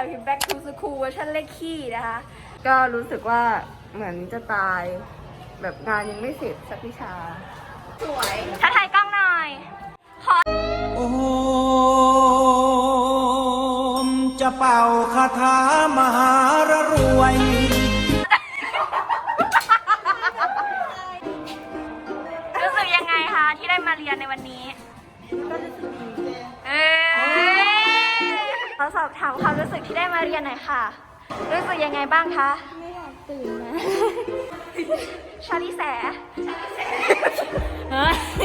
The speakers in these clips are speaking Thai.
ค่ะคือ back to school เวอร์ชันเลขขี้นะคะ ก็รู้สึกว่าเหมือนจะตายแบบงานยังไม่เสร็จสักวิชา สวยถ้าถ่ายกล้องหน่อยโอมจะเป่าคาถามหารรวย รู้สึกยังไงคะที่ได้มาเรียนในวันนี้ สอบถามความรู้สึกที่ได้มาเรียนหน่อยค่ะ รู้สึกยังไงบ้างคะ ไม่อยากตื่นนะ ชาลิแส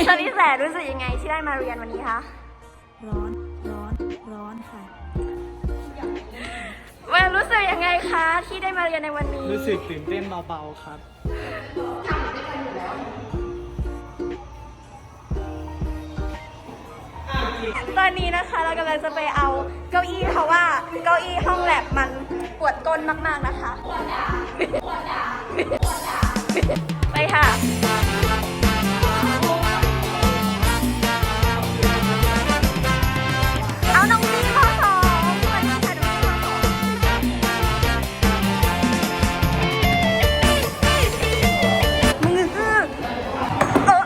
ชาลิแสรู้สึกยังไงที่ได้มาเรียนวันนี้คะ ร้อน ร้อน ร้อนค่ะเวลรู้สึกยังไงคะที่ได้มาเรียนในวันนี้ รู้สึกตื่นเต้นเบาๆครับ อนนี้นะคะเรากำลังจะไปเอาเก้าอี้เพราะว่าเก้าอี้ห้องแลบมันปวดก้นมากๆนะคะ ไปค่ะเอาน้องนี่ข้อสองสวัสดีค่ะน้องนี่ข้องมือ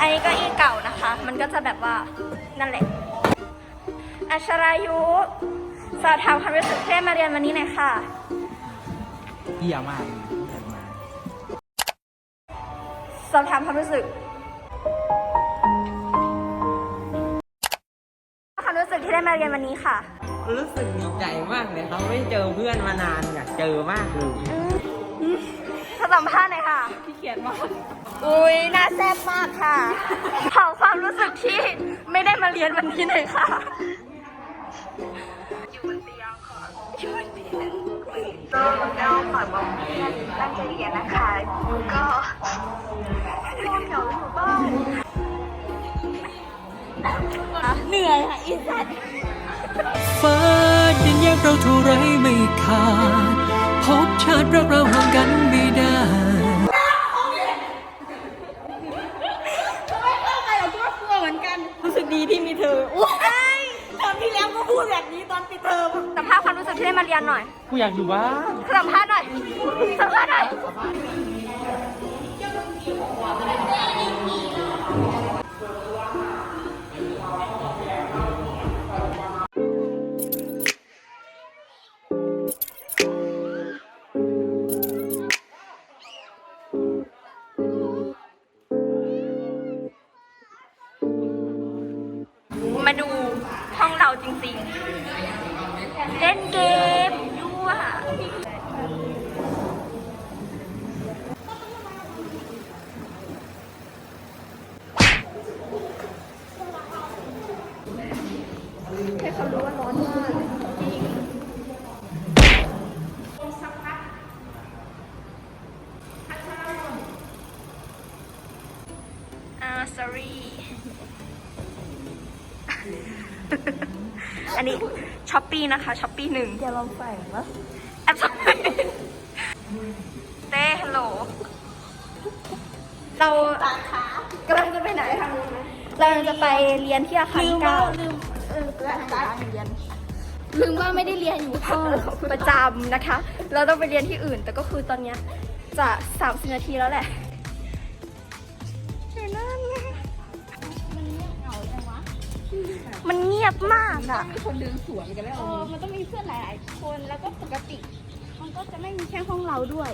อันนี้ก็อี้เก่านะคะมันก็จะแบบว่านั่นแหละ อัชรายุ สอบถามความรู้สึกที่ได้มาเรียนวันนี้หน่อยค่ะเหี้ยมากเลยเหี้ยมากสอบถามความรู้สึก ความรู้สึกที่ได้มาเรียนวันนี้ค่ะ รู้สึกดีใจมากเลยครับไม่เจอเพื่อนมานานอยากเจอมากเลยขอสัมภาษณ์หน่อยค่ะ พี่เขียนมาก อุ้ยน่าแซ่บมากค่ะ ขอความรู้สึกที่ไม่ได้มาเรียนวันนี้หน่อยค่ะ ก็ก็ขอบอกเพื่อนตั้งใจเรียนนะคะ ก็นอนเหงาอยู่บ้านเหนื่อยค่ะอีสัตว์ฟ้ายันแยกเราเท่าไรไม่ขาดพบชาติรักเราห่างกันไม่ได้ รู้สึกดีที่มีเธอว้ายเทอมที่แล้วก็พูดแบบนี้ตอนปิดเทอมสัมภาษณ์ควา มรู้สึกที่ได้มาเรียนหน่อย กูอยากอยู่บ้านสัมภาษณ์หน่อยสัมภาษณ์หน่อย ให้เขารู้ว่าร้อนมากจริงอ่า sorry อันนี้ช้อปปี้นะคะช้อปปี้หนึ่งอย่าลองใส่วะแอปช้อปปี้เต้ฮัลโหล เรากำลังจะไปไหนทางนู้นไหมเรากำลังจะไปเรียนที่อาคารเก้า ลืมเออการเรียนลืมว่าไม่ได้เรียนอยู่ห้องประจำนะคะ เราต้องไปเรียนที่อื่น แต่ก็คือตอนเนี้ยจะสามสิบนาทีแล้วแหละอยู่นั่นมันเงียบมากอะคนเดินสวนกันแล้วเออมันต้องมีเพื่อนหลายๆคนแล้วก็ปกติ มันก็จะไม่มีแค่ห้องเราด้วย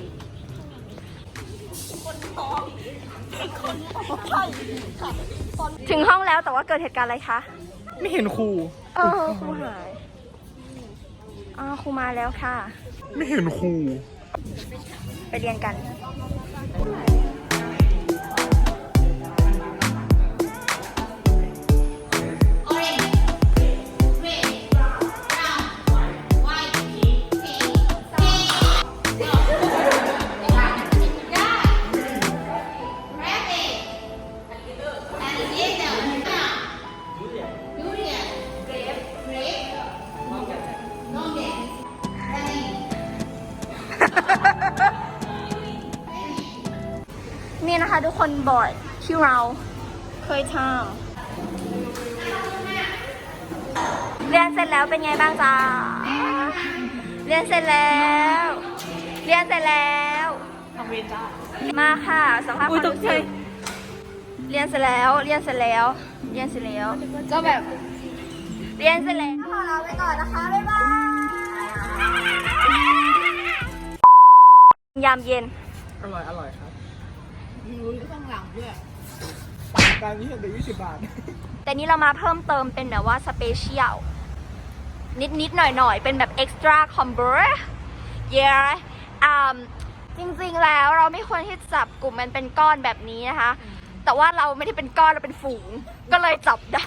ถึงห้องแล้วแต่ว่าเกิดเหตุการณ์อะไรคะ ไม่เห็นครูเออครูหายอ่าครูมาแล้วค่ะ ไม่เห็นครู ไปเรียนกัน นี่นะคะทุกคนบอร์ดที่เราเคยทำเรียนเสร็จแล้วเป็นไงบ้างจ๊ะเรียนเสร็จแล้ว เรียนเสร็จแล้วมาค่ะสัมภาษณ์ความรู้สึกเรียนเสร็จแล้ว เรียนเสร็จแล้ว เรียนเสร็จแล้ว ก็แบบ เรียนเสร็จแล้วขอลาไปก่อนนะคะ บ๊ายบาย ยามเย็น อร่อย อร่อยครับ รู้ข้างหลังด้วยการนี้เด็กยี่สิบบาท แต่นี้เรามาเพิ่มเติมเป็นแบบว่าสเปเชียลนิดนิดๆหน่อยหน่อยๆเป็นแบบเอ็กซ์ตร้าคอมเบอร์เย้อ่าจริงๆแล้วเราไม่ควรที่จะจับกลุ่มมันเป็นก้อนแบบนี้นะคะ แต่ว่าเราไม่ได้เป็นก้อนเราเป็นฝูง ก็เลยจับได้